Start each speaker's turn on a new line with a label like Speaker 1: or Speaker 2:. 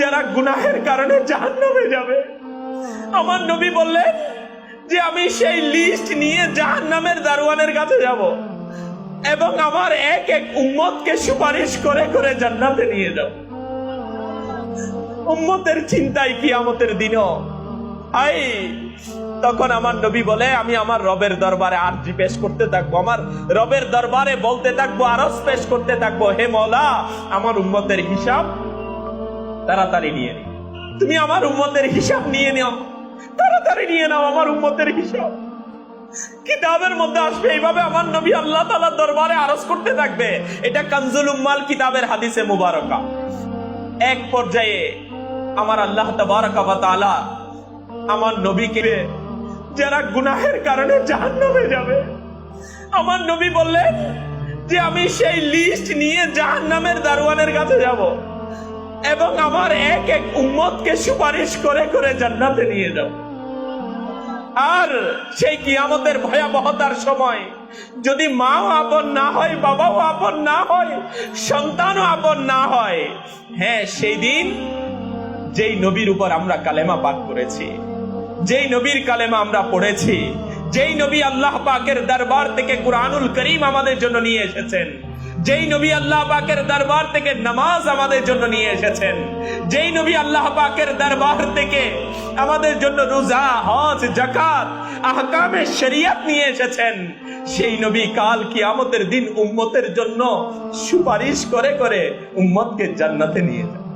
Speaker 1: যারা গুনাহের কারণে জাহান্নামে যাবে। আমার নবী বললেন যে আমি সেই লিস্ট নিয়ে জাহান্নামের দারোয়ানের কাছে যাব এবং আমার এক এক উম্মতকে সুপারিশ করে করে জান্নাতে নিয়ে যাব। উম্মতের চিন্তায় কিয়ামতের দিনও। আই তখন আমার নবী বলে, আমি আমার রবের দরবারে আরজি পেশ করতে থাকব, আমার রবের দরবারে বলতে থাকব, আরজ পেশ করতে থাকব। হে মলা আমার উম্মতের হিসাব তাড়াতাড়ি নিয়ে নিও। তুমি আমার উম্মতের হিসাব নিয়ে নাও। তাড়াতাড়ি নিয়ে নাও আমার উম্মতের হিসাব। কিতাবের মধ্যে আসবে, এইভাবে আমার নবী আল্লাহ তাআলার দরবারে আরজ করতে থাকবে। এটা কানজুল উম্মাল কিতাবের হাদিসে মুবারকা। এক পর্যায়ে আমার আল্লাহ তাবারাকা তাআলা আমার নবীকে যারা গুনাহের কারণে জাহান্নামে যাবে, আমার নবী বললেন যে আমি সেই লিস্ট নিয়ে জাহান্নামের দারোয়ানের কাছে যাব। এবং আমার এক এক উম্মতকে সুপারিশ করে করে জান্নাতে নিয়ে যাব আর সেই কিয়ামতের ভয়াবহতার সময় যদি মাও আপন না হয়, বাবাও আপন না হয়, সন্তানও আপন না হয় হ্যাঁ সেই দিন যেই নবীর উপর আমরা কালেমা পাঠ করেছি, যেই নবীর কালেমা আমরা পড়েছি, যেই নবী আল্লাহ পাকের দরবার থেকে কুরআনুল করিম আমাদের জন্য নিয়ে এসেছেন যেই নবী আল্লাহ পাকের দরবার থেকে নামাজ আমাদের জন্য নিয়ে এসেছেন, যেই নবী আল্লাহ পাকের দরবার থেকে আমাদের জন্য রোজা, হজ জাকাত আহকামে শরিয়ত নিয়ে এসেছেন, সেই নবী কাল কিয়ামতের দিন উম্মতের জন্য সুপারিশ করে করে উম্মতকে জান্নাতে নিয়ে যান।